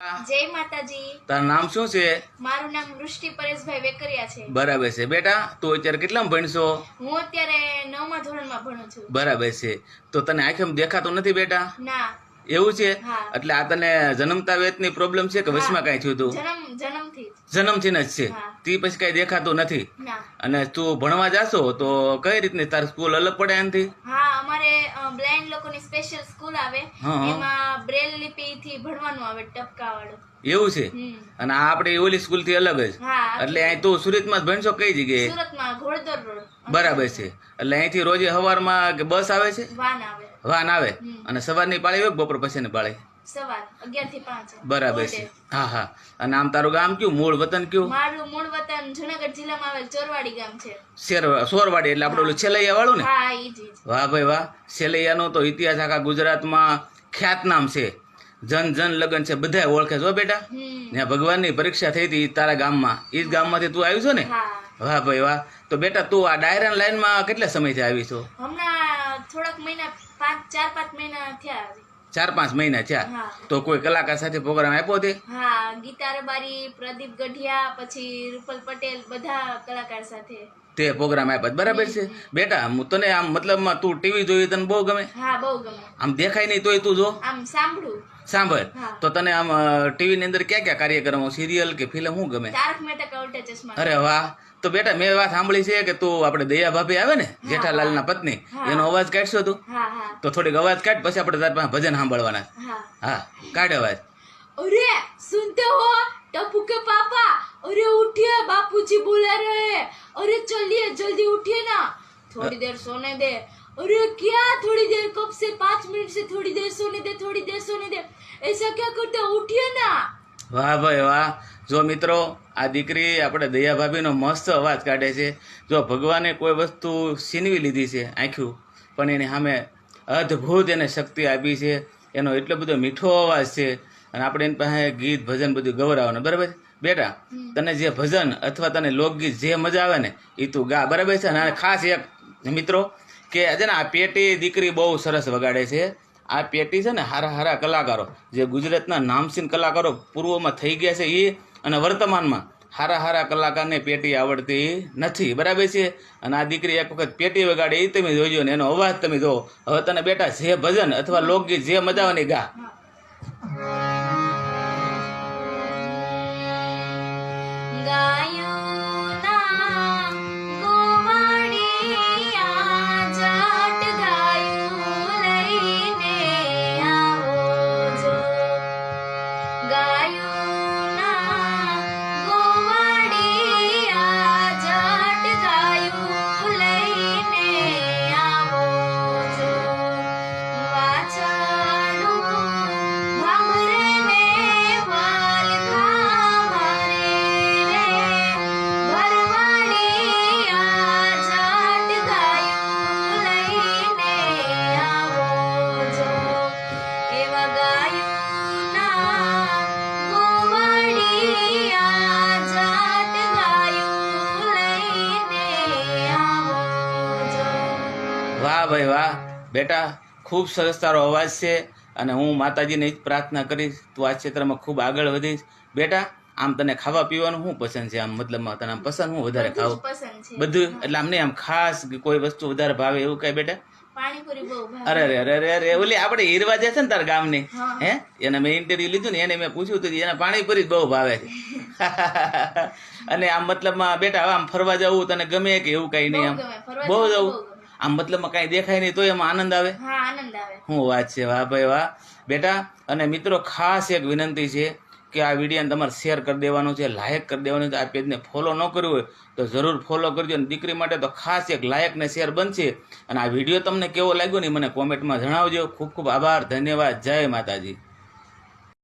જય માતાજી. તારું નામ શું છે? મારું નામ વૃષ્ટિ પરેશભાઈ વેકરિયા છે. બરાબર છે. બેટા તું અત્યારે કેટલામાં ભણશો? હું અત્યારે નવમા ધોરણમાં ભણું છું. બરાબર છે. તો તને આંખેમ દેખાતું નથી બેટા? ના. એવું છે? એટલે આ તને જન્મતા વેતની પ્રોબ્લેમ છે કે વચમાં કઈ થયું તું? જન્મ જન્મથી જ. છે. તે પછી કાંઈ દેખાતું નથી? અને તું ભણવા જાશો તો કઈ રીતની તાર સ્કૂલ અલગ પડે એનાથી? અમારે બ્લાઇન્ડ લોકોની સ્પેશિયલ સ્કૂલ આવે. એમાં બ્રેલ લિપિ થી ભણવાનું આવે ટપકા વાળું એવું છે? અને આ આપણી ઓલી સ્કૂલથી અલગ જ. એટલે અહીં તું સુરતમાં જ ભણશો કઈ જગ્યાએ? સુરતમાં ઘોડદોર રોડ. બરાબર છે. એટલે અહીંથી રોજે સવારમાં કે બસ આવે છે? વાન આવે. વાન આવે અને સવારની પાળી હોય બપોર પછીની પાળી? સવારથી બરાબર છે. હા હા. અને આમ તારું ગામ કયું? મૂળ વતન કયું? મારું મૂળ વતન જુનાગઢ જિલ્લામાં આવેલ ચોરવાડી ગામ છે. સોરવાડી એટલે આપણે ઓલું છેલૈયા વાળું ને? હા ઈ જ વાહ ભાઈ વાહ. છેલૈયાનો તો ઇતિહાસ આખા ગુજરાતમાં ખ્યાતનામ છે. જન જન લગન છે બધા ઓળખે છો બેટા. ત્યાં ભગવાનની પરીક્ષા થઈ હતી તારા ગામમાં. એ જ ગામમાંથી તું આવ્યું છો ને? વાહ ભાઈ વાહ. તો બેટા તું આ ડાયરા લાઈનમાં કેટલા સમયથી આવી છો? હમણાં થોડાક મહિના પાંચ ચાર પાંચ મહિના થયા ચાર પાંચ મહિના થયા? તો કોઈ કલાકાર સાથે પ્રોગ્રામ આપ્યો તે? હા ગીતા રબારી પ્રદીપ ગઢિયા પછી રૂપલ પટેલ બધા કલાકાર સાથે. તે પ્રોગ્રામ આપ્યા બરાબર છે. બેટા હું તને આમ મતલબમાં તું ટીવી જોઈ તને બહુ ગમે? હા બહુ ગમે. આમ દેખાય નહીં તોય તું જો. આમ સાંભળું. સાંભળ. તો તને આમ ટીવી ની અંદર ક્યાં ક્યાં કાર્યક્રમો સિરિયલ કે ફિલ્મ શું ગમે? અરે વાહ. તો બેટા મેં વાત સાંભળી છે કે તું આપણે દયા ભાભી આવે ને જેઠાલાલ ના પત્ની એનો અવાજ કાઢશો તું? તો થોડીક અવાજ કાઢ પછી આપણે તાર પાસે ભજન સાંભળવાના. હા. કાઢ અવાજ. અરે સુનતે હો ટપુ કે પાપા? અરે ઉઠીએ બાપુજી બોલે રહે. અરે ચલીએ જલ્દી ઉઠીએ ના. થોડી દેર સોને દે. दे अरे क्या थोड़ी देर कब से पाँच मिनट से थोड़ी देर सोने दे थोड़ी देर सोने दे ऐसा क्या करते हो उठिए ना વાહ ભાઈ વાહ જો મિત્રો આ દીકરી આપણે દયા ભાભીનો મસ્ત અવાજ કાઢે છે જો ભગવાને કોઈ વસ્તુ છીનવી લીધી છે આંખ્યું પણ એની સામે અદ્ભુત એને શક્તિ આપી છે એનો એટલો બધો મીઠો અવાજ છે અને આપણે એની પાસે ગીત ભજન બધું ગૌરવવાનું બરાબર છે? બેટા તને જે ભજન અથવા તને લોકગીત જે મજા આવે ને એ તું ગા બરાબર છે અને ખાસ એક મિત્રો, કે છે ને આ પેટી દીકરી બહુ સરસ વગાડે છે. આ પેટી છે ને હારા હારા કલાકારો, જે ગુજરાતના નામસીન કલાકારો પૂર્વમાં થઈ ગયા છે એ અને વર્તમાનમાં હારા હારા કલાકારને પેટી આવડતી નથી. બરાબર છે? અને આ દીકરી એક વખત પેટી વગાડે એ તમે જોજો ને એનો અવાજ તમે જો હવે તને બેટા જે ભજન અથવા લોકગીત જે મજા આવે ગા. ભાઈ વાહ. બેટા ખૂબ સરસ તારો અવાજ છે અને હું માતાજીને જ પ્રાર્થના કરીશ તું આ ક્ષેત્રમાં ખૂબ આગળ વધીશ. બેટા આમ તને ખાવા પીવાનું શું પસંદ છે? આમ મતલબમાં તને આમ પસંદ હું વધારે ખાવું? બધું એટલે આમ નહીં આમ ખાસ કોઈ વસ્તુ વધારે ભાવે એવું કઈ બેટા? અરે અરે અરે અરે અરે ઓલી આપણે હીરવા જે છે ને તારા ગામની હે એને મેં ઇન્ટરવ્યુ લીધું ને એને મેં પૂછ્યું હતું એને પાણીપુરી બહુ ભાવે છે. અને આમ મતલબમાં બેટા આમ ફરવા જવું તને ગમે કે એવું કઈ નહીં આમ? બહુ જવું. આમ મતલબમાં કઈ દેખાય નહીં તો એમાં આનંદ આવે? હા આનંદ આવે. શું વાત છે? વાહ ભાઈ વાહ. બેટા અને મિત્રો ખાસ એક વિનંતી છે કે આ વિડીયોને તમારે શેર કરી દેવાનો છે લાયક કરી દેવાનું છે. આ પેજને ફોલો ન કર્યું હોય તો જરૂર ફોલો કરજો. અને દીકરી માટે તો ખાસ એક લાયકને શેર બનશે. અને આ વીડિયો તમને કેવો લાગ્યો ને મને કોમેન્ટમાં જણાવજો. ખૂબ ખૂબ આભાર. ધન્યવાદ. જય માતાજી.